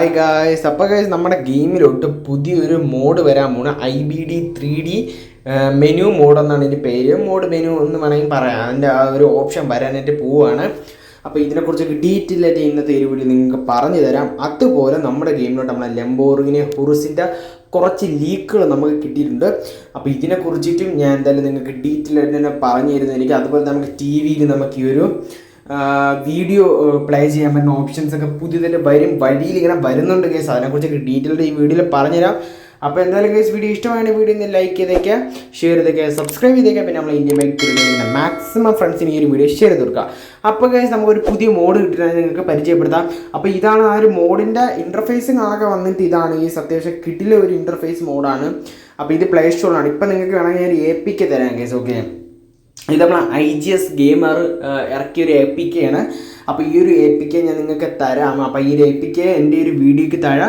Hi guys അപ്പോൾ guys നമ്മുടെ ഗെയിമിലോട്ട് പുതിയൊരു മോഡ് വരാൻ പോണ. I B D three D menu mode എന്നാണ് ഇതിന്റെ പേര്. മോഡ് മെനു എന്ന് വേണമെങ്കിൽ പറയാം. അതിന്റെ ആ ഒരു ഓപ്ഷൻ വരാനായിട്ട് പോവുകയാണ് അപ്പോൾ ഇതിനെക്കുറിച്ചൊക്കെ ഡീറ്റെയിൽ ആയിട്ട് ഇന്നത്തെ ഒരു വീഡിയോ നിങ്ങൾക്ക് പറഞ്ഞു തരാം. അതുപോലെ നമ്മുടെ ഗെയിമിലോട്ട് നമ്മളെ ലെമ്പോറിങ്ങിനെ ഹുറുസിന്റെ കുറച്ച് ലീക്കുകൾ നമുക്ക് കിട്ടിയിട്ടുണ്ട്. അപ്പോൾ ഇതിനെക്കുറിച്ചിട്ടും ഞാൻ എന്തായാലും നിങ്ങൾക്ക് ഡീറ്റെയിൽ ആയിട്ട് തന്നെ പറഞ്ഞു തരുന്നതായിരിക്കും. അതുപോലെ നമുക്ക് ടി വിയിൽ നമുക്ക് ഈ ഒരു വീഡിയോ പ്ലേ ചെയ്യാൻ പറ്റുന്ന ഓപ്ഷൻസ് ഒക്കെ പുതിയതായിട്ട് വരും വഴിയിൽ ഇങ്ങനെ വരുന്നുണ്ട് കേസ് അതിനെക്കുറിച്ചൊക്കെ ഡീറ്റെയിൽഡ് ഈ വീഡിയോയിൽ പറഞ്ഞുതരാം. അപ്പോൾ എന്തായാലും കേസ് വീഡിയോ ഇഷ്ടമാണ് വീഡിയോ ഒന്ന് ലൈക്ക് ചെയ്തേക്കുക ഷെയർ ചെയ്തേക്കുക സബ്സ്ക്രൈബ് ചെയ്തേക്കുക പിന്നെ നമ്മൾ ഇന്ത്യ ബൈക്ക് തിരികെ മാക്സിമം ഫ്രണ്ട്സിന് ഈ ഒരു വീഡിയോ ഷെയർ ചെയ്ത് കൊടുക്കുക അപ്പോൾ കേസ് നമുക്കൊരു പുതിയ മോഡ് കിട്ടുന്നത് നിങ്ങൾക്ക് പരിചയപ്പെടുത്താം. അപ്പോൾ ഇതാണ് ആ ഒരു മോഡിന്റെ ഇന്റർഫേസിങ് ആകെ വന്നിട്ട് ഇതാണ് ഈ അത്യാവശ്യം കിട്ടിലെ ഒരു ഇന്റർഫേസ് മോഡാണ് അപ്പോൾ ഇത് പ്ലേ സ്റ്റോറിലാണ് ഇപ്പോൾ നിങ്ങൾക്ക് വേണമെങ്കിൽ ഞാൻ പി തരാം കേസ് ഓക്കെ ഇത് നമ്മൾ ഐ ജി എസ് ഗെയിമർ ഇറക്കിയ ഒരു എ പി കെ ആണ്. അപ്പോൾ ഈ ഒരു എ പി കെ ഞാൻ നിങ്ങൾക്ക് തരാം. അപ്പോൾ ഈ ഒരു എ പി കെ എന്റെ ഒരു വീഡിയോയ്ക്ക് താഴെ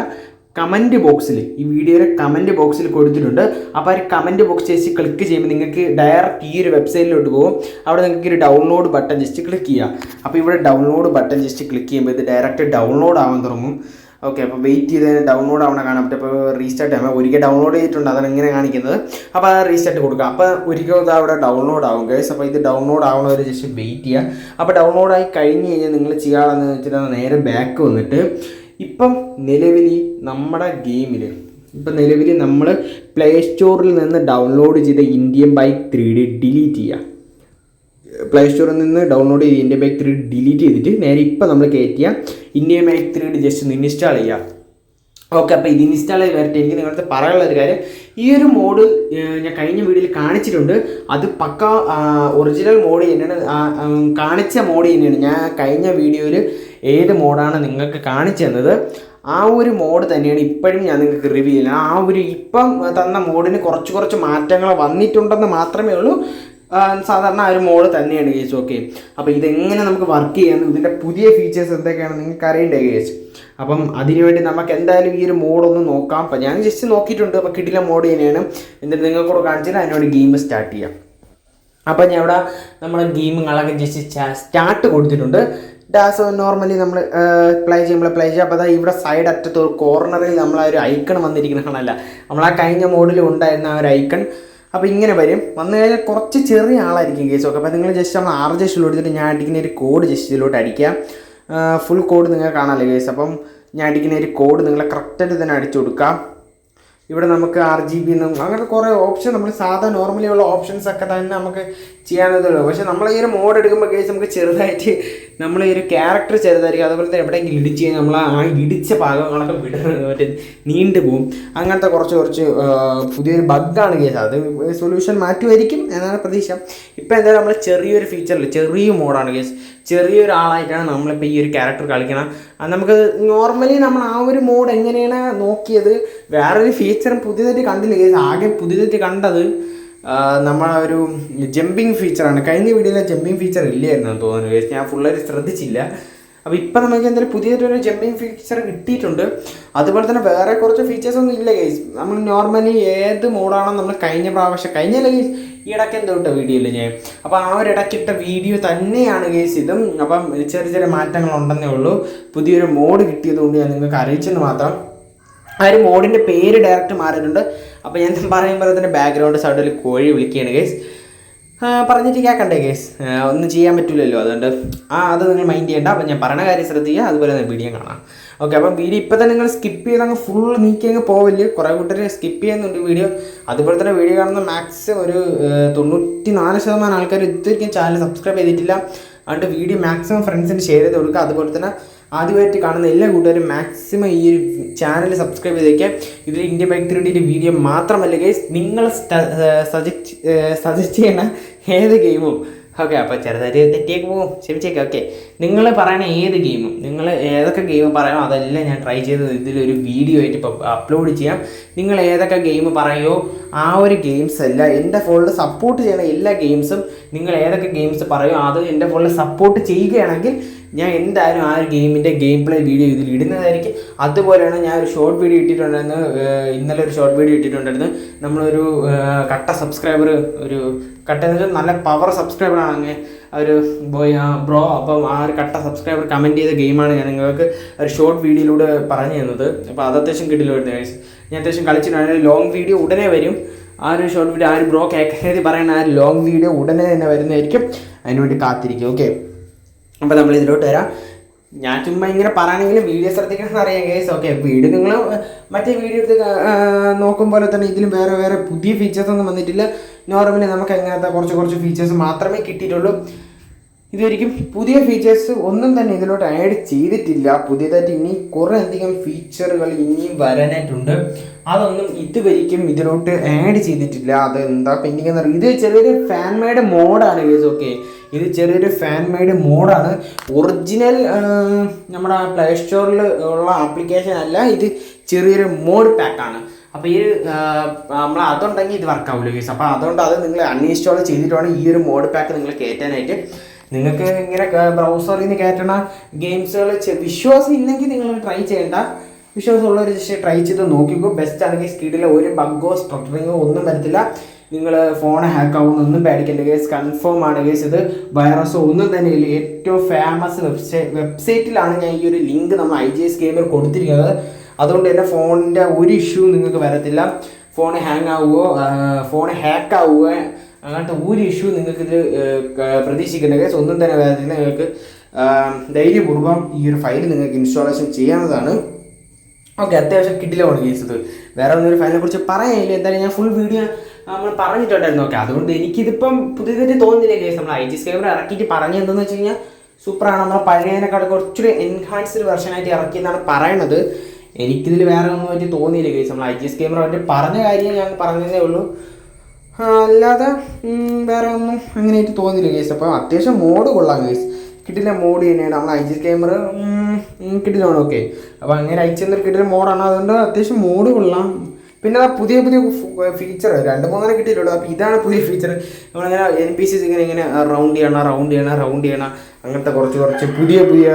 കമന്റ് ബോക്സിൽ ഈ വീഡിയോയുടെ കമന്റ് ബോക്സിൽ കൊടുത്തിട്ടുണ്ട്. അപ്പോൾ ആ ഒരു കമന്റ് ബോക്സ് ജസ്റ്റ് ക്ലിക്ക് ചെയ്യുമ്പോൾ നിങ്ങൾക്ക് ഡയറക്റ്റ് ഈ ഒരു വെബ്സൈറ്റിലോട്ട് പോകും. അവിടെ നിങ്ങൾക്ക് ഒരു ഡൗൺലോഡ് ബട്ടൺ ജസ്റ്റ് ക്ലിക്ക് ചെയ്യാം. അപ്പോൾ ഇവിടെ ഡൗൺലോഡ് ബട്ടൺ ജസ്റ്റ് ക്ലിക്ക് ചെയ്യുമ്പോൾ ഇത് ഡയറക്റ്റ് ഡൗൺലോഡ് ആവാൻ തുടങ്ങും. ഓക്കെ അപ്പോൾ വെയിറ്റ് ചെയ്ത് ഡൗൺലോഡ് ആവണം കാണാൻ പറ്റും. അപ്പോൾ റീസ്റ്റാർട്ട് ചെയ്യാം. ഒരിക്കൽ ഡൗൺലോഡ് ചെയ്തിട്ടുണ്ട്. അതാണ് ഇങ്ങനെ കാണിക്കുന്നത്. അപ്പോൾ അത് റീസ്റ്റാർട്ട് കൊടുക്കുക അപ്പോൾ ഒരിക്കൽ ഇത് അവിടെ ഡൗൺലോഡ് ആവും കേസ് അപ്പോൾ ഇത് ഡൗൺലോഡ് ആവണവർ ജസ്റ്റ് വെയിറ്റ് ചെയ്യുക അപ്പോൾ ഡൗൺലോഡ് ആയി കഴിഞ്ഞ് കഴിഞ്ഞാൽ നിങ്ങൾ ചെയ്യാമെന്ന് വെച്ചിട്ട് നേരെ ബാക്ക് വന്നിട്ട് ഇപ്പം നിലവിൽ നമ്മുടെ ഗെയിമിൽ ഇപ്പം നിലവിൽ നമ്മൾ പ്ലേ സ്റ്റോറിൽ നിന്ന് ഡൗൺലോഡ് ചെയ്ത Indian bike three D delete ചെയ്യുക പ്ലേ സ്റ്റോറിൽ നിന്ന് ഡൗൺലോഡ് ചെയ്ത് ഇന്ത്യ ബൈക്ക് ത്രീ ഡിലീറ്റ് ചെയ്തിട്ട് നേരെ ഇപ്പം നമ്മൾ കയറ്റിയ India bike three D just ഒന്ന് ഇൻസ്റ്റാൾ ചെയ്യുക ഓക്കെ അപ്പോൾ ഇത് ഇൻസ്റ്റാൾ ചെയ്ത് വരട്ടെ. എനിക്ക് നിങ്ങളുടെ പറയാനുള്ള ഒരു കാര്യം ഈ ഒരു മോഡ് ഞാൻ കഴിഞ്ഞ വീഡിയോയിൽ കാണിച്ചിട്ടുണ്ട്. അത് പക്ക ഒറിജിനൽ മോഡ് തന്നെയാണ്. കാണിച്ച മോഡ് തന്നെയാണ്. ഞാൻ കഴിഞ്ഞ വീഡിയോയിൽ ഏത് മോഡാണ് നിങ്ങൾക്ക് കാണിച്ചു തന്നത്? ആ ഒരു മോഡ് തന്നെയാണ് ഇപ്പോഴും ഞാൻ നിങ്ങൾക്ക് റിവ്യൂ ചെയ്യുന്നത്. ആ ഒരു ഇപ്പം തന്ന മോഡിന് കുറച്ച് കുറച്ച് മാറ്റങ്ങൾ വന്നിട്ടുണ്ടെന്ന് മാത്രമേ ഉള്ളൂ. സാധാരണ ആ ഒരു മോഡ് തന്നെയാണ് കേസ് ഓക്കെ അപ്പോൾ ഇതെങ്ങനെ നമുക്ക് വർക്ക് ചെയ്യാം? ഇതിന്റെ പുതിയ ഫീച്ചേഴ്സ് എന്തൊക്കെയാണ് നിങ്ങൾക്ക് അറിയണ്ടേ കേസ് അപ്പം അതിനുവേണ്ടി നമുക്ക് എന്തായാലും ഈ ഒരു മോഡൊന്ന് നോക്കാം. അപ്പം ഞാൻ ജസ്റ്റ് നോക്കിയിട്ടുണ്ട്. അപ്പോൾ കിട്ടില്ല മോഡ് തന്നെയാണ്. എന്നിട്ട് നിങ്ങൾക്കൂടെ കാണിച്ചാൽ അതിനോട് ഗെയിം സ്റ്റാർട്ട് ചെയ്യാം. അപ്പം ഞാൻ ഇവിടെ നമ്മൾ ഗെയിമുകളൊക്കെ ജസ്റ്റ് സ്റ്റാർട്ട് കൊടുത്തിട്ടുണ്ട്. ഡാസ് നോർമലി നമ്മൾ പ്ലേ ചെയ്യുമ്പോൾ പ്ലേ ചെയ്യുക അപ്പോൾ അതാ ഇവിടെ സൈഡ് അറ്റത്ത് ഒരു കോർണറിൽ നമ്മൾ ആ ഒരു ഐക്കൺ വന്നിരിക്കുന്ന കാണല്ല നമ്മൾ ആ കഴിഞ്ഞ മോഡിൽ ഉണ്ടായിരുന്ന ആ ഒരു ഐക്കൺ അപ്പോൾ ഇങ്ങനെ വരും. വന്നു കഴിഞ്ഞാൽ കുറച്ച് ചെറിയ ആളായിരിക്കും കേസ് ഒക്കെ. അപ്പോൾ നിങ്ങൾ ജസ്റ്റ് നമ്മൾ ആർ ജസ്റ്റിൽ കൊടുത്തിട്ട് ഞാൻ അടിക്കുന്ന ഒരു കോഡ് ജസ്റ്റ് ഇതിലോട്ട് അടിക്കുക ഫുൾ കോഡ് നിങ്ങൾ കാണാമല്ലോ കേസ് അപ്പം ഞാൻ അടിക്കുന്ന ഒരു കോഡ് നിങ്ങൾ കറക്റ്റായിട്ട് തന്നെ അടിച്ചു കൊടുക്കാം. ഇവിടെ നമുക്ക് ആർ ജി ബി എന്നും അങ്ങനെ കുറേ ഓപ്ഷൻ നമ്മൾ സാധാ നോർമലി ഉള്ള ഓപ്ഷൻസ് ഒക്കെ തന്നെ നമുക്ക് ചെയ്യാവുന്നതേ ഉള്ളൂ പക്ഷേ നമ്മൾ ഈ ഒരു മോഡ് എടുക്കുമ്പോൾ കേസ് നമുക്ക് ചെറുതായിട്ട് നമ്മൾ ഈ ഒരു ക്യാരക്ടർ ചെറുതായിരിക്കും. അതുപോലെ തന്നെ എവിടെയെങ്കിലും ഇടിച്ച് കഴിഞ്ഞാൽ നമ്മൾ ആ ഇടിച്ച ഭാഗങ്ങളൊക്കെ വിടുന്നത് മറ്റേ നീണ്ടു പോകും അങ്ങനത്തെ കുറച്ച് കുറച്ച് പുതിയൊരു ബഗ്ഗാണ് കേസ് അത് സൊല്യൂഷൻ മാറ്റുമായിരിക്കും എന്നാണ് പ്രതീക്ഷ. ഇപ്പോൾ എന്തായാലും നമ്മൾ ചെറിയൊരു ഫീച്ചറിൽ ചെറിയ മോഡാണ് കേസ് ചെറിയൊരാളായിട്ടാണ് നമ്മളിപ്പോൾ ഈ ഒരു ക്യാരക്ടർ കളിക്കണം. നമുക്ക് നോർമലി നമ്മൾ ആ ഒരു മോഡ് എങ്ങനെയാണ് നോക്കിയത്? വേറൊരു ഫീച്ചറും പുതിയതായിട്ട് കണ്ടില്ല കേസ് ആകെ പുതിയതായിട്ട് കണ്ടത് നമ്മളെ ഒരു ജമ്പിങ് ഫീച്ചറാണ് കഴിഞ്ഞ വീഡിയോയിലെ ജമ്പിങ് ഫീച്ചർ ഇല്ലായിരുന്നു തോന്നുന്നു കേസ് ഞാൻ ഫുള്ളായിട്ട് ശ്രദ്ധിച്ചില്ല. അപ്പോൾ ഇപ്പം നമുക്ക് എന്തായാലും പുതിയതായിട്ടൊരു ജമ്പിങ് ഫീച്ചർ കിട്ടിയിട്ടുണ്ട്. അതുപോലെ തന്നെ വേറെ കുറച്ച് ഫീച്ചേഴ്സ് ഒന്നും ഇല്ല ഗൈസ് നമ്മൾ നോർമലി ഏത് മോഡാണോ നമ്മൾ കഴിഞ്ഞ പ്രാവശ്യം കഴിഞ്ഞ ഗൈസ് ഈ ഇടയ്ക്ക് എന്തോ ഇട്ട വീഡിയോ ഇല്ല ഞാൻ? അപ്പോൾ ആ ഒരു ഇടയ്ക്കിട്ട വീഡിയോ തന്നെയാണ് ഗൈസ് ഇതും. അപ്പം ചെറിയ ചെറിയ മാറ്റങ്ങളുണ്ടെന്നേ ഉള്ളൂ. പുതിയൊരു മോഡ് കിട്ടിയതുകൊണ്ട് ഞാൻ നിങ്ങൾക്ക് അറിയിച്ചെന്ന് മാത്രം ആ ഒരു മോഡിന്റെ പേര് ഡയറക്റ്റ് മാറിയിട്ടുണ്ട്. അപ്പോൾ ഞാൻ പറയുമ്പോൾ തന്നെ ബാക്ക്ഗ്രൗണ്ട് സൗണ്ടിൽ കോഴി വിളിക്കുകയാണ് ഗേസ് പറഞ്ഞിട്ട് കേൾക്കണ്ടേ ഗേസ് ഒന്നും ചെയ്യാൻ പറ്റില്ലല്ലോ അതുകൊണ്ട് ആ അത് നിങ്ങൾ മൈൻഡ് ചെയ്യേണ്ട. അപ്പം ഞാൻ പറഞ്ഞ കാര്യം ശ്രദ്ധിക്കുക അതുപോലെ തന്നെ വീഡിയോ കാണാം. ഓക്കെ അപ്പം വീഡിയോ ഇപ്പം തന്നെ നിങ്ങൾ സ്കിപ്പ് ചെയ്ത് അങ്ങ് ഫുൾ നീക്കി അങ്ങ് പോവില്ല. കുറേ കൂട്ടർ സ്കിപ്പ് ചെയ്യുന്നുണ്ട് വീഡിയോ അതുപോലെ തന്നെ വീഡിയോ കാണുന്ന മാക്സിമം ഒരു തൊണ്ണൂറ്റി നാല് ശതമാനം ആൾക്കാർ ഇതുവരെയും ചാനൽ സബ്സ്ക്രൈബ് ചെയ്തിട്ടില്ല. അതുകൊണ്ട് വീഡിയോ മാക്സിമം ഫ്രണ്ട്സിന് ഷെയർ ചെയ്ത് കൊടുക്കുക. അതുപോലെ തന്നെ ആദ്യമായിട്ട് കാണുന്ന എല്ലാ കൂട്ടുകാരും മാക്സിമം ഈ ഒരു ചാനൽ സബ്സ്ക്രൈബ് ചെയ്തേക്കാം. ഇതിൽ ഇന്ത്യ ബൈക്ക് ത്രീഡിന്റെ വീഡിയോ മാത്രമല്ല ഗൈസ് നിങ്ങൾ സജസ്റ്റ് സജസ്റ്റ് ചെയ്യണ ഏത് ഗെയിമും ഓക്കെ അപ്പോൾ ചെറുതായിട്ട് തെറ്റിയൊക്കെ പോകും ക്ഷമിച്ചേക്കാം ഓക്കെ നിങ്ങൾ പറയണ ഏത് ഗെയിമും നിങ്ങൾ ഏതൊക്കെ ഗെയിം പറയുമോ അതെല്ലാം ഞാൻ ട്രൈ ചെയ്ത് ഇതിലൊരു വീഡിയോ ആയിട്ട് ഇപ്പോൾ അപ്ലോഡ് ചെയ്യാം. നിങ്ങൾ ഏതൊക്കെ ഗെയിം പറയുമോ ആ ഒരു ഗെയിംസ് അല്ല എന്റെ ഫോണിൽ സപ്പോർട്ട് ചെയ്യുന്ന എല്ലാ ഗെയിംസും നിങ്ങൾ ഏതൊക്കെ ഗെയിംസ് പറയുമോ അത് എന്റെ ഫോണിൽ സപ്പോർട്ട് ചെയ്യുകയാണെങ്കിൽ ഞാൻ എന്തായാലും ആ ഒരു ഗെയിമിന്റെ ഗെയിം പ്ലേ വീഡിയോ ഇതിൽ ഇടുന്നതായിരിക്കും. അതുപോലെയാണ് ഞാൻ ഒരു ഷോർട്ട് വീഡിയോ ഇട്ടിട്ടുണ്ടായിരുന്നു ഇന്നലെ ഒരു ഷോർട്ട് വീഡിയോ ഇട്ടിട്ടുണ്ടായിരുന്നു. നമ്മളൊരു കട്ട സബ്സ്ക്രൈബർ ഒരു കട്ട എന്ന് വെച്ചാൽ നല്ല പവർ സബ്സ്ക്രൈബറാണ് അങ്ങനെ ഒരു ബോയ് ആ ബ്രോ അപ്പം ആ ഒരു കട്ട സബ്സ്ക്രൈബർ കമന്റ് ചെയ്ത ഗെയിമാണ് ഞാൻ നിങ്ങൾക്ക് ഒരു ഷോർട്ട് വീഡിയോയിലൂടെ പറഞ്ഞു തന്നത്. അപ്പോൾ അത് അത്യാവശ്യം കിട്ടില്ല ഗൈസ് ഞാൻ അത്യാവശ്യം കളിച്ചിട്ടാണെങ്കിൽ ലോങ് വീഡിയോ ഉടനെ വരും. ആ ഒരു ഷോർട്ട് വീഡിയോ ആ ഒരു ബ്രോ കേൾക്കുന്നത് പറയുന്ന ആ ലോങ് വീഡിയോ ഉടനെ തന്നെ വരുന്നതായിരിക്കും. അതിനുവേണ്ടി കാത്തിരിക്കും ഓക്കെ അപ്പോൾ നമ്മൾ ഇതിലോട്ട് വരാം. ഞാൻ ചുമ്മാ ഇങ്ങനെ പറയുകയാണെങ്കിലും വീഡിയോ ശ്രദ്ധിക്കണം അറിയാം ഗേസ് ഓക്കെ വീഡിയോ നിങ്ങൾ മറ്റേ വീഡിയോ എടുത്ത് നോക്കും പോലെ തന്നെ ഇതിലും വേറെ വേറെ പുതിയ ഫീച്ചേഴ്സ് ഒന്നും വന്നിട്ടില്ല. നോർമലി നമുക്ക് എങ്ങനത്തെ കുറച്ച് കുറച്ച് ഫീച്ചേഴ്സ് മാത്രമേ കിട്ടിയിട്ടുള്ളൂ. ഇതുവരിക്കും പുതിയ ഫീച്ചേഴ്സ് ഒന്നും തന്നെ ഇതിലോട്ട് ആഡ് ചെയ്തിട്ടില്ല. പുതിയതായിട്ട് ഇനി കുറേ അധികം ഫീച്ചറുകൾ ഇനിയും വരാനായിട്ടുണ്ട്. അതൊന്നും ഇതുവരിക്കും ഇതിലോട്ട് ആഡ് ചെയ്തിട്ടില്ല. അത് എന്താ പെൻഡിങ് എന്ന് പറയുന്നത് ഇത് ചെറിയൊരു ഫാൻമേഡ് മോഡാണ് ഗേസ് ഓക്കെ ഇത് ചെറിയൊരു ഫാൻ മെയ്ഡ് മോഡാണ് ഒറിജിനൽ നമ്മുടെ പ്ലേ സ്റ്റോറിൽ ഉള്ള ആപ്ലിക്കേഷൻ അല്ല ഇത് ചെറിയൊരു മോഡ് പാക്കാണ് അപ്പോൾ ഈ നമ്മൾ അതുണ്ടെങ്കിൽ ഇത് വർക്ക് ആവില്ല കേസ് അപ്പോൾ അതുകൊണ്ട് അത് നിങ്ങൾ അൺഇൻസ്റ്റാൾ ചെയ്തിട്ടാണ് ഈ ഒരു മോഡ് പാക്ക് നിങ്ങൾ കയറ്റാനായിട്ട് നിങ്ങൾക്ക് ഇങ്ങനെ ബ്രൗസറിൽ നിന്ന് കയറ്റണ ഗെയിംസുകൾ വിശ്വാസം ഇല്ലെങ്കിൽ നിങ്ങൾ ട്രൈ ചെയ്യേണ്ട. വിശ്വാസമുള്ളവർ ജസ്റ്റ് ട്രൈ ചെയ്ത് നോക്കിക്കോ. ബെസ്റ്റ് ആണെങ്കിൽ സ്പീഡിൽ ഒരു ബഗ്ഗോ സ്ട്രക്ടറിങ്ങോ ഒന്നും വരത്തില്ല. നിങ്ങൾ ഫോൺ ഹാക്ക് ആവുന്നൊന്നും പേടിക്കേണ്ട കേസ് കൺഫേം ആണ് കേസ് ഇത്. വൈറസോ ഒന്നും തന്നെ ഇല്ല. ഏറ്റവും ഫേമസ് വെബ്സൈറ്റ് വെബ്സൈറ്റിലാണ് ഞാൻ ഈ ഒരു ലിങ്ക് നമ്മൾ ഐ ജി എസ് ഗെയിമിൽ കൊടുത്തിരിക്കുന്നത്. അതുകൊണ്ട് തന്നെ ഫോണിന്റെ ഒരു ഇഷ്യൂ നിങ്ങൾക്ക് വരത്തില്ല. ഫോൺ ഹാങ് ആവുകയോ ഫോൺ ഹാക്ക് ആവുകയോ അങ്ങനത്തെ ഒരു ഇഷ്യൂ നിങ്ങൾക്ക് ഇത് പ്രതീക്ഷിക്കേണ്ട കേസ് ഒന്നും തന്നെ വരത്തില്ല നിങ്ങൾക്ക്. ധൈര്യപൂർവം ഈ ഒരു ഫയൽ നിങ്ങൾക്ക് ഇൻസ്റ്റാളേഷൻ ചെയ്യാവുന്നതാണ്. ഓക്കെ അത്യാവശ്യം കിട്ടില്ലാണ് കേസ് ഇത്. വേറെ ഒന്നും ഒരു ഫയലിനെ കുറിച്ച് പറയാനില്ല. എന്തായാലും ഞാൻ ഫുൾ വീഡിയോ നമ്മൾ പറഞ്ഞിട്ടുണ്ടായിരുന്നു. ഓക്കെ അതുകൊണ്ട് എനിക്കിതിപ്പം പുതിയതായിട്ട് തോന്നുന്നില്ല കേസ്. നമ്മൾ ഐ ജി സ്കൈബർ ഇറക്കിയിട്ട് പറഞ്ഞു എന്താണെന്ന് വെച്ച് കഴിഞ്ഞാൽ സൂപ്പറാണ്. നമ്മൾ പഴയതിനേക്കാൾ കുറച്ചൊരു എൻഹാൻസ്ഡ് വെർഷനായിട്ട് ഇറക്കിയെന്നാണ് പറയണത്. എനിക്കിതിൽ വേറെ ഒന്നും പറ്റി തോന്നിയില്ല കേസ്. നമ്മൾ ഐ ജി സ്കൈബർ പറ്റി പറഞ്ഞ കാര്യം ഞാൻ പറഞ്ഞതേ ഉള്ളൂ. അല്ലാതെ വേറെ ഒന്നും അങ്ങനെയായിട്ട് തോന്നിയില്ല കേസ്. അപ്പോൾ അത്യാവശ്യം മോഡ് കൊള്ളാം കേസ്. കിട്ടില്ല മോഡ് തന്നെയാണ്. നമ്മൾ ഐ ജി ക്യാമറ കിട്ടില്ലാണ് ഓക്കെ. അപ്പോൾ അങ്ങനെ അയച്ചു തന്നൊരു കിട്ടില്ല മോഡാണ്. അതുകൊണ്ട് അത്യാവശ്യം മോഡ് കൊള്ളാം. പിന്നെ ആ പുതിയ പുതിയ ഫീച്ചർ രണ്ട് മൂന്നെണ്ണം കിട്ടിയിട്ടുള്ളൂ അപ്പോൾ ഇതാണ് പുതിയ ഫീച്ചർ നമ്മളിങ്ങനെ എൻ പി സിസ് ഇങ്ങനെ ഇങ്ങനെ റൗണ്ട് ചെയ്യണം റൗണ്ട് ചെയ്യണം റൗണ്ട് ചെയ്യണം. അങ്ങനത്തെ കുറച്ച് കുറച്ച് പുതിയ പുതിയ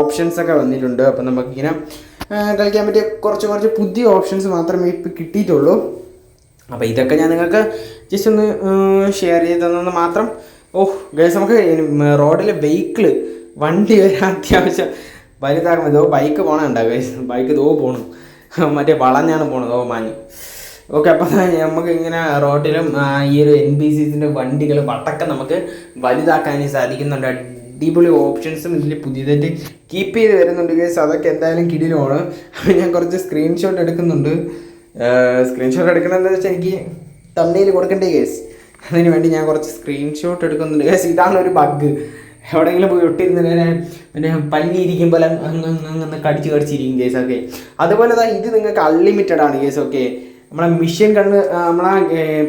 ഓപ്ഷൻസ് ഒക്കെ വന്നിട്ടുണ്ട്. അപ്പം നമുക്കിങ്ങനെ കളിക്കാൻ പറ്റിയ കുറച്ച് കുറച്ച് പുതിയ ഓപ്ഷൻസ് മാത്രമേ ഇപ്പം കിട്ടിയിട്ടുള്ളൂ. അപ്പോൾ ഇതൊക്കെ ഞാൻ നിങ്ങൾക്ക് ജസ്റ്റ് ഒന്ന് ഷെയർ ചെയ്ത് തന്നെന്ന് മാത്രം. ഓഹ് ഗൈസ് നമുക്ക് റോഡിലെ വെഹിക്കിൾ വണ്ടി വരെ അത്യാവശ്യം. വലുതാകുമ്പോൾ ഇതോ ബൈക്ക് ഉണ്ടാവും ഗൈസ് ബൈക്ക് ഇതോ പോണു. മറ്റേ വളഞ്ഞാണ് പോണത്. ഓ മാഞ്ഞു. ഓക്കെ അപ്പം നമുക്ക് ഇങ്ങനെ റോഡിലും ഈ ഒരു എൻ ബി സിസിന്റെ വണ്ടികൾ വട്ടക്കം നമുക്ക് വലുതാക്കാൻ സാധിക്കുന്നുണ്ട്. അടിപൊളി ഓപ്ഷൻസും ഇതിൽ പുതിയതായിട്ട് കീപ്പ് ചെയ്ത് വരുന്നുണ്ട് ഗേസ് അതൊക്കെ എന്തായാലും കിടിലുമാണ്. അപ്പം ഞാൻ കുറച്ച് സ്ക്രീൻഷോട്ട് എടുക്കുന്നുണ്ട്. സ്ക്രീൻഷോട്ട് എടുക്കണമെന്ന് വെച്ചാൽ എനിക്ക് തമ്മയിൽ കൊടുക്കണ്ടേ കേസ് അതിന് വേണ്ടി ഞാൻ കുറച്ച് സ്ക്രീൻഷോട്ട് എടുക്കുന്നുണ്ട് കേസ് ഇതാണ് ഒരു ബഗ് എവിടെയെങ്കിലും പോയി ഒട്ടിരുന്ന പിന്നെ പല്ലിയിരിക്കും പോലെ അങ്ങ് അങ്ങ് കടിച്ച് കടിച്ചിരിക്കും കേസ് ഓക്കെ അതുപോലെ തന്നെ ഇത് നിങ്ങൾക്ക് അൺലിമിറ്റഡ് ആണ് കേസ് ഓക്കെ നമ്മളെ മിഷൻ കണ്ണ് നമ്മളെ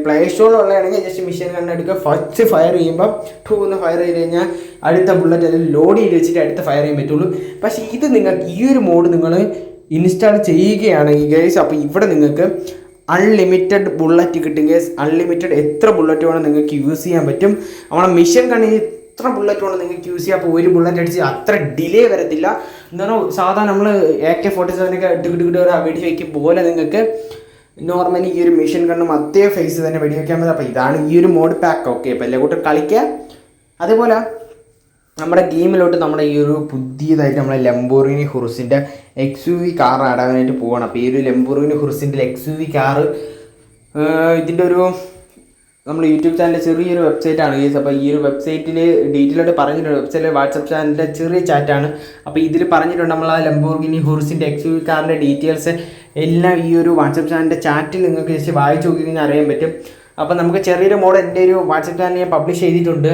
പ്ലേ സ്റ്റോറിലുള്ളതാണെങ്കിൽ ജസ്റ്റ് മിഷൻ കണ്ണ് എടുക്കുക. ഫസ്റ്റ് ഫയർ ചെയ്യുമ്പോൾ ടൂ എന്ന് ഫയർ ചെയ്ത് കഴിഞ്ഞാൽ അടുത്ത ബുള്ളറ്റ് അതിൽ ലോഡ് ചെയ്ത് വെച്ചിട്ട് അടുത്ത ഫയർ ചെയ്യാൻ പറ്റുള്ളൂ. പക്ഷേ ഇത് നിങ്ങൾക്ക് ഈ ഒരു മോഡ് നിങ്ങൾ ഇൻസ്റ്റാൾ ചെയ്യുകയാണെങ്കിൽ ഗൈസ് അപ്പോൾ ഇവിടെ നിങ്ങൾക്ക് അൺലിമിറ്റഡ് ബുള്ളറ്റ് കിട്ടും ഗൈസ് അൺലിമിറ്റഡ് എത്ര ബുള്ളറ്റ് വേണം നിങ്ങൾക്ക് യൂസ് ചെയ്യാൻ പറ്റും. നമ്മളെ മിഷൻ കണ്ണിൽ എത്ര ബുള്ളറ്റ് വേണം നിങ്ങൾക്ക് യൂസ് ചെയ്യാം. അപ്പോൾ ഒരു ബുള്ളറ്റ് അടിച്ച് അത്ര ഡിലേ വരത്തില്ല. എന്താണ് സാധാരണ നമ്മൾ എ കെ ഫോർട്ടി സെവനൊക്കെ ടിക്കിട്ട് വെടി വയ്ക്കും പോലെ നിങ്ങൾക്ക് നോർമലി ഈ ഒരു മെഷീൻ കണ്ണും അതേ ഫേസ് തന്നെ വെടിവെക്കാൻ പറ്റും. അപ്പോൾ ഇതാണ് ഈ ഒരു മോഡ് പാക്ക് ഓക്കെ അപ്പോൾ എല്ലാ കൂട്ടം കളിക്കുക അതേപോലെ നമ്മുടെ ഗെയിമിലോട്ട് നമ്മുടെ ഈ ഒരു പുതിയതായിട്ട് നമ്മളെ ലംബോറിനി ഹുറുസിന്റെ എക്സ് യു വി കാർ ആടാനായിട്ട് പോകണം അപ്പോൾ ഈ ഒരു ലംബോറിനി ഹുറുസിന്റെ എക്സ് യു വി കാറ് ഇതിന്റെ ഒരു നമ്മൾ യൂട്യൂബ് ചാനലിന്റെ ചെറിയൊരു വെബ്സൈറ്റ് ആണ് ഗീസ് അപ്പോൾ ഈ ഒരു വെബ്സൈറ്റിൽ ഡീറ്റെയിൽ ആയിട്ട് പറഞ്ഞിട്ടുണ്ട്. വെബ്സൈറ്റിൽ വാട്സപ്പ് ചാനലിന്റെ ചെറിയ ചാറ്റാണ്. അപ്പോൾ ഇതിൽ പറഞ്ഞിട്ടുണ്ട് നമ്മൾ ആ ലംബോർഗിനി ഹോർസിന്റെ എക്സ് യു കാറിന്റെ ഡീറ്റെയിൽസ് എല്ലാം ഈ ഒരു വാട്സപ്പ് ചാനലിന്റെ ചാറ്റിൽ നിങ്ങൾക്ക് ജസ്റ്റ് വായിച്ച് നോക്കി കഴിഞ്ഞാൽ അറിയാൻ പറ്റും. അപ്പോൾ നമുക്ക് ചെറിയൊരു മോഡൽ എന്റെ ഒരു വാട്സപ്പ് ചാനൽ ഞാൻ പബ്ലിഷ് ചെയ്തിട്ടുണ്ട്.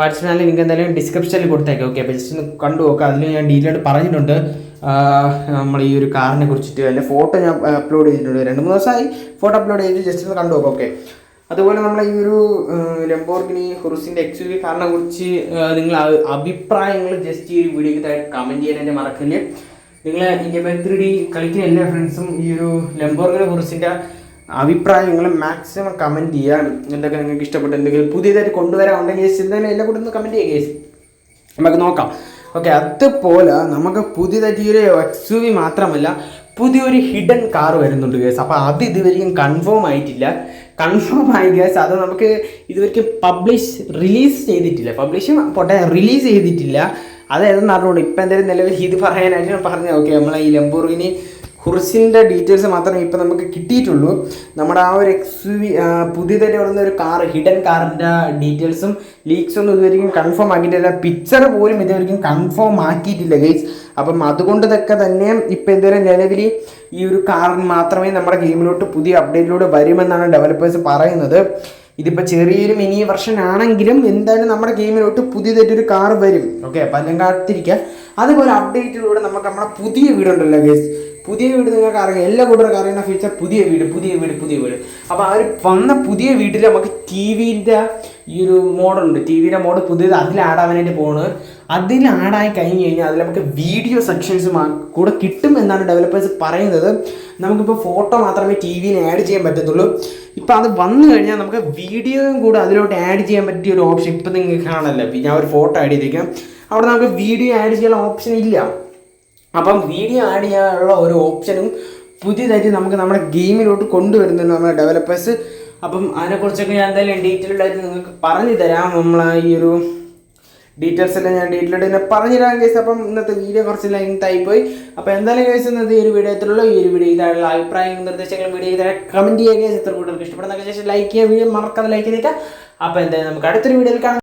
വാട്സപ്പ് ചാനൽ നിങ്ങൾക്ക് എന്തായാലും ഡിസ്ക്രിപ്ഷനിൽ കൊടുത്തേക്കാം. ഓക്കെ അപ്പോൾ ജസ്റ്റ് ഒന്ന് കണ്ടു നോക്കുക അതിൽ ഞാൻ ഡീറ്റെയിൽ ആയിട്ട് പറഞ്ഞിട്ടുണ്ട്. നമ്മൾ ഈ ഒരു കാറിനെ കുറിച്ചിട്ട്. അതിന്റെ ഫോട്ടോ ഞാൻ അപ്ലോഡ് ചെയ്തിട്ടുണ്ട്. രണ്ട് മൂന്ന് ദിവസമായി ഫോട്ടോ അപ്ലോഡ് ചെയ്തിട്ട് ജസ്റ്റ് ഒന്ന് കണ്ടു നോക്കാം. ഓക്കെ അതുപോലെ നമ്മളെ ഈ ഒരു ലംബോർഗിനി ഹുറുസിന്റെ എക്സ് വി കാറിനെ കുറിച്ച് നിങ്ങൾ അഭിപ്രായങ്ങൾ ജസ്റ്റ് ഈ ഒരു വീഡിയോക്ക് താഴെ കമന്റ് ചെയ്യാനായിട്ട് മറക്കില്ല. നിങ്ങൾ ഇന്ത്യ ബൈക്ക് കളിക്കുന്ന എല്ലാ ഫ്രണ്ട്സും ഈ ഒരു ലംബോർഗിനി ഹുറുസിന്റെ അഭിപ്രായങ്ങൾ മാക്സിമം കമന്റ് ചെയ്യാൻ എന്തൊക്കെ നിങ്ങൾക്ക് ഇഷ്ടപ്പെട്ട എന്തെങ്കിലും പുതിയതായിട്ട് കൊണ്ടുവരാൻ ഉണ്ടെങ്കിൽ എന്തായാലും എല്ലാം കൂടെ ഒന്ന് കമന്റ് ചെയ്യുക. നമുക്ക് നോക്കാം. ഓക്കെ അതുപോലെ നമുക്ക് പുതിയതായിട്ട് ഈ ഒരു എക്സ് യു വി മാത്രമല്ല പുതിയൊരു ഹിഡൻ കാർ വരുന്നുണ്ട് കേസ് അപ്പോൾ അത് ഇതുവരെയും കൺഫേം ആയിട്ടില്ല. കൺഫേം ആയി ഗ്യാസ് അത് നമുക്ക് ഇതുവരെയ്ക്കും പബ്ലിഷ് റിലീസ് ചെയ്തിട്ടില്ല. പബ്ലിഷ് പോട്ടെ റിലീസ് ചെയ്തിട്ടില്ല. അതായതെന്ന് അറിഞ്ഞുകൊണ്ട് ഇപ്പം എന്തായാലും നിലവിൽ ഇത് പറയാനായിട്ട് ഞാൻ പറഞ്ഞത് ഓക്കെ നമ്മളെ ഈ ലംബോർഗിനി ഹുർസിന്റെ ഡീറ്റെയിൽസ് മാത്രമേ ഇപ്പം നമുക്ക് കിട്ടിയിട്ടുള്ളൂ. നമ്മുടെ ആ ഒരു എക്സ് വി പുതിയതായിട്ട് വരുന്ന ഒരു കാർ ഹിഡൻ കാറിന്റെ ഡീറ്റെയിൽസും ലീക്സൊന്നും ഇതുവരെയും കൺഫേം ആക്കിയിട്ടില്ല. പിക്ചർ പോലും ഇതുവരെയും കൺഫേം ആക്കിയിട്ടില്ല ഗൈസ് അപ്പം അതുകൊണ്ട് ഇതൊക്കെ തന്നെ ഇപ്പം ഇതുവരെ നിലവിൽ ഈ ഒരു കാറിന് മാത്രമേ നമ്മുടെ ഗെയിമിലോട്ട് പുതിയ അപ്ഡേറ്റിലൂടെ വരുമെന്നാണ് ഡെവലപ്പേഴ്സ് പറയുന്നത്. ഇതിപ്പോൾ ചെറിയൊരു മിനി വെർഷൻ ആണെങ്കിലും എന്തായാലും നമ്മുടെ ഗെയിമിലോട്ട് പുതിയതായിട്ടൊരു കാർ വരും. ഓക്കെ അപ്പം അല്ലെങ്കിൽ കാത്തിരിക്കുക അതുപോലെ അപ്ഡേറ്റിലൂടെ നമുക്ക് നമ്മുടെ പുതിയ വീടുണ്ടല്ലോ ഗേസ്. പുതിയ വീട് നിങ്ങൾക്ക് അറിയാം. എല്ലാ കൂട്ടർക്കും അറിയുന്ന ഫീച്ചർ പുതിയ വീട് പുതിയ വീട് പുതിയ വീട്. അപ്പോൾ ആ ഒരു വന്ന പുതിയ വീട്ടിൽ നമുക്ക് ടി വിന്റെ ഈ ഒരു മോഡുണ്ട്. ടി വിയുടെ മോഡ് പുതിയത് അതിൽ ആഡ് ആഡാവാനായിട്ട് പോകുന്നത് അതിൽ ആഡായി കഴിഞ്ഞ് കഴിഞ്ഞാൽ അതിൽ നമുക്ക് വീഡിയോ സെക്ഷൻസ് കൂടെ കിട്ടും എന്നാണ് ഡെവലപ്പേഴ്സ് പറയുന്നത്. നമുക്കിപ്പോൾ ഫോട്ടോ മാത്രമേ ടി വിയിൽ ആഡ് ചെയ്യാൻ പറ്റത്തുള്ളൂ. ഇപ്പം അത് വന്നു കഴിഞ്ഞാൽ നമുക്ക് വീഡിയോയും കൂടെ അതിലോട്ട് ആഡ് ചെയ്യാൻ പറ്റിയ ഒരു ഓപ്ഷൻ ഇപ്പം നിങ്ങൾക്ക് കാണല്ലോ ഞാൻ ഒരു ഫോട്ടോ ആഡ് ചെയ്തേക്കാം. അവിടെ നമുക്ക് വീഡിയോ ആഡ് ചെയ്യാനുള്ള ഓപ്ഷൻ ഇല്ല. അപ്പം വീഡിയോ ആഡ് ചെയ്യാനുള്ള ഒരു ഓപ്ഷനും പുതിയതായിട്ട് നമുക്ക് നമ്മുടെ ഗെയിമിലോട്ട് കൊണ്ടുവരുന്നുണ്ട് നമ്മുടെ ഡെവലപ്പേഴ്സ് അപ്പം അതിനെക്കുറിച്ചൊക്കെ ഞാൻ എന്തായാലും ഡീറ്റെയിൽഡ് ആയിട്ട് നിങ്ങൾക്ക് പറഞ്ഞു തരാം. നമ്മളെ ഈ ഒരു ഡീറ്റെയിൽസ് എല്ലാം ഞാൻ ഡീറ്റെയിൽഡ് തന്നെ പറഞ്ഞു തരാം കേസ് അപ്പം ഇന്നത്തെ വീഡിയോ കുറച്ച് ലെങ്ത് ആയിപ്പോയി അപ്പം എന്തായാലും കേസ് ഇന്നത്തെ ഈ ഒരു വീഡിയോ എത്രയുള്ളൂ ഈ ഒരു വീഡിയോ ഇതായുള്ള അഭിപ്രായങ്ങളും നിർദ്ദേശങ്ങളും വീഡിയോ ഇതായ കമന്റ് ചെയ്യുക എത്ര കൂടുതൽ ഇഷ്ടപ്പെടുന്ന ശേഷം ലൈക്ക് ചെയ്യുക വീഡിയോ മറക്കാതെ ലൈക്ക് ചെയ്തേക്കാം അപ്പം എന്തായാലും നമുക്ക് അടുത്തൊരു വീഡിയോയിൽ കാണാം.